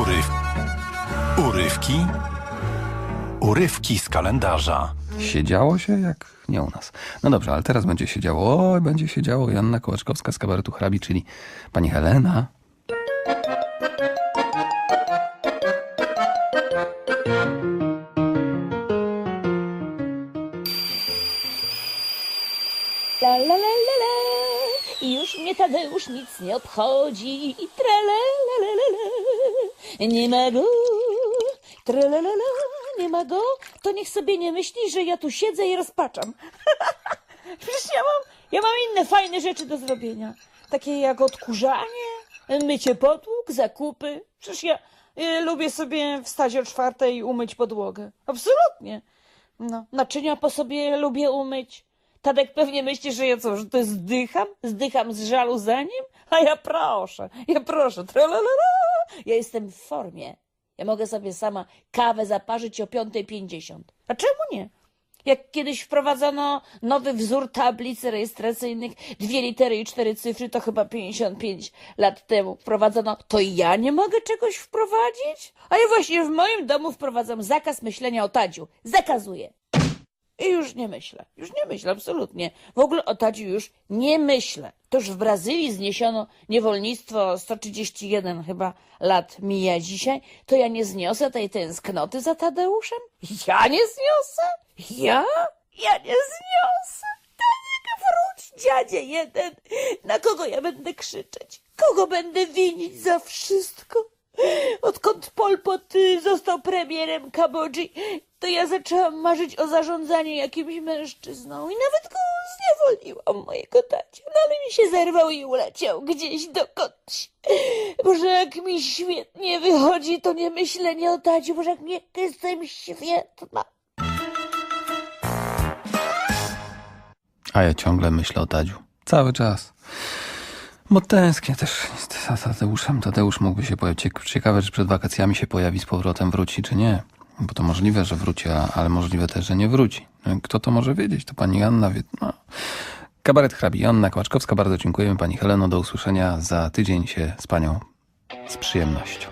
Uryw... Urywki? Urywki z kalendarza. Siedziało się jak nie u nas. No dobrze, ale teraz będzie się działo. Oj, będzie się działo. Joanna Kołaczkowska z kabaretu hrabi, czyli pani Helena. La la la la la. I już mnie Tadeusz nic nie obchodzi. I la. Nie ma go. La. Nie ma go. To niech sobie nie myśli, że ja tu siedzę i rozpaczam. Przecież ja mam, ja mam inne fajne rzeczy do zrobienia. Takie jak odkurzanie, mycie podłóg, zakupy. Przecież ja lubię sobie wstać o czwartej i umyć podłogę. Absolutnie. No, naczynia po sobie lubię umyć. Tadek pewnie myśli, że ja co, że to zdycham? Zdycham z żalu za nim? A ja proszę, ja proszę, tralalala. Ja jestem w formie. Ja mogę sobie sama kawę zaparzyć o 5.50. A czemu nie? Jak kiedyś wprowadzono nowy wzór tablic rejestracyjnych, dwie litery i cztery cyfry, to chyba 55 lat temu wprowadzono, to ja nie mogę czegoś wprowadzić? A ja właśnie w moim domu wprowadzam zakaz myślenia o Tadziu. Zakazuję. I już nie myślę. Już nie myślę, absolutnie. W ogóle o Tadziu już nie myślę. To już w Brazylii zniesiono niewolnictwo 131 chyba lat mija dzisiaj. To ja nie zniosę tej tęsknoty za Tadeuszem? Ja nie zniosę? Ja? Ja nie zniosę. Tadek, wróć, dziadzie jeden. Na kogo ja będę krzyczeć? Kogo będę winić za wszystko? Został premierem Kambodży, to ja zaczęłam marzyć o zarządzaniu jakimś mężczyzną i nawet go zniewoliłam, mojego tacia. No ale mi się zerwał i uleciał gdzieś dokądś. Boże, jak mi świetnie wychodzi to nie myślenie o taciu, boże, jak nie jestem świetna. A ja ciągle myślę o Tadziu. Cały czas. Bo tęsknię też za Tadeuszem. Tadeusz mógłby się pojawić. Ciek- Ciekawe, czy przed wakacjami się pojawi z powrotem, wróci, czy nie. Bo to możliwe, że wróci, ale możliwe też, że nie wróci. No, Kto to może wiedzieć? To pani Anna wie. No. Kabaret hrabi Joanna Kołaczkowska. Bardzo dziękujemy pani Heleno. Do usłyszenia za tydzień się z panią z przyjemnością.